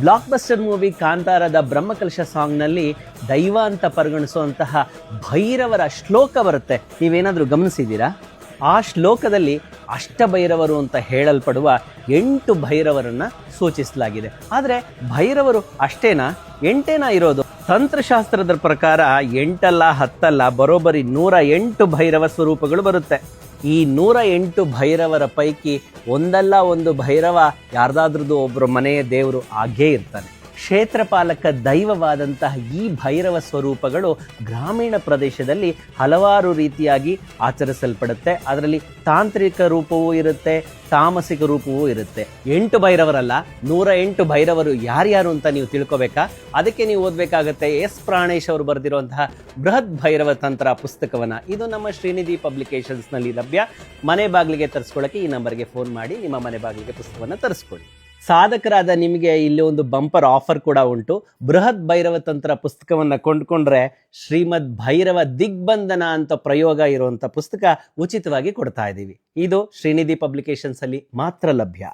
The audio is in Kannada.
ಬ್ಲಾಕ್ ಬಸ್ಟರ್ ಮೂವಿ ಕಾಂತಾರದ ಬ್ರಹ್ಮಕಲಶ ಸಾಂಗ್ನಲ್ಲಿ ದೈವ ಅಂತ ಪರಿಗಣಿಸುವಂತಹ ಭೈರವರ ಶ್ಲೋಕ ಬರುತ್ತೆ. ನೀವೇನಾದರೂ ಗಮನಿಸಿದ್ದೀರಾ? ಆ ಶ್ಲೋಕದಲ್ಲಿ ಅಷ್ಟಭೈರವರು ಅಂತ ಹೇಳಲ್ಪಡುವ ಎಂಟು ಭೈರವರನ್ನ ಸೂಚಿಸಲಾಗಿದೆ. ಆದರೆ ಭೈರವರು ಅಷ್ಟೇನಾ? ಎಂಟೇನಾ ಇರೋದು? ತಂತ್ರಶಾಸ್ತ್ರದ ಪ್ರಕಾರ ಎಂಟಲ್ಲ ಹತ್ತಲ್ಲ, ಬರೋಬ್ಬರಿ ನೂರ ಎಂಟು ಭೈರವ ಸ್ವರೂಪಗಳು ಬರುತ್ತೆ. ಈ ನೂರ ಎಂಟು ಭೈರವರ ಪೈಕಿ ಒಂದಲ್ಲ ಒಂದು ಭೈರವ ಯಾರ್ದಾದ್ರದ್ದು ಒಬ್ಬರು ಮನೆಯ ದೇವರು ಆಗೇ ಇರ್ತಾನೆ. ಕ್ಷೇತ್ರಪಾಲಕ ದೈವವಾದಂತಹ ಈ ಭೈರವ ಸ್ವರೂಪಗಳು ಗ್ರಾಮೀಣ ಪ್ರದೇಶದಲ್ಲಿ ಹಲವಾರು ರೀತಿಯಾಗಿ ಆಚರಿಸಲ್ಪಡುತ್ತೆ. ಅದರಲ್ಲಿ ತಾಂತ್ರಿಕ ರೂಪವೂ ಇರುತ್ತೆ, ತಾಮಸಿಕ ರೂಪವೂ ಇರುತ್ತೆ. ಎಂಟು ಭೈರವರಲ್ಲ, ನೂರ ಎಂಟು ಭೈರವರು ಯಾರ್ಯಾರು ಅಂತ ನೀವು ತಿಳ್ಕೊಬೇಕಾ? ಅದಕ್ಕೆ ನೀವು ಓದಬೇಕಾಗತ್ತೆ ಎಸ್ ಪ್ರಾಣೇಶ್ ಅವರು ಬರೆದಿರುವಂತಹ ಬೃಹತ್ ಭೈರವ ತಂತ್ರ ಪುಸ್ತಕವನ್ನ. ಇದು ನಮ್ಮ ಶ್ರೀನಿಧಿ ಪಬ್ಲಿಕೇಶನ್ಸ್ನಲ್ಲಿ ಲಭ್ಯ. ಮನೆ ಬಾಗಿಲಿಗೆ ತರಿಸ್ಕೊಳ್ಳೋಕೆ ಈ ನಂಬರ್ಗೆ ಫೋನ್ ಮಾಡಿ, ನಿಮ್ಮ ಮನೆ ಬಾಗಿಲಿಗೆ ಪುಸ್ತಕವನ್ನು ತರಿಸ್ಕೊಳ್ಳಿ. ಸಾಧಕರಾದ ನಿಮಗೆ ಇಲ್ಲಿ ಒಂದು ಬಂಪರ್ ಆಫರ್ ಕೂಡ ಉಂಟು. ಬೃಹತ್ ಭೈರವ ತಂತ್ರ ಪುಸ್ತಕವನ್ನು ಕೊಂಡ್ಕೊಂಡ್ರೆ ಶ್ರೀಮದ್ ಭೈರವ ದಿಗ್ಬಂಧನ ಅಂತ ಪ್ರಯೋಗ ಇರುವಂತ ಪುಸ್ತಕ ಉಚಿತವಾಗಿ ಕೊಡ್ತಾ ಇದ್ದೀವಿ ಇದು ಶ್ರೀನಿಧಿ ಪಬ್ಲಿಕೇಶನ್ಸಲ್ಲಿ ಮಾತ್ರ ಲಭ್ಯ.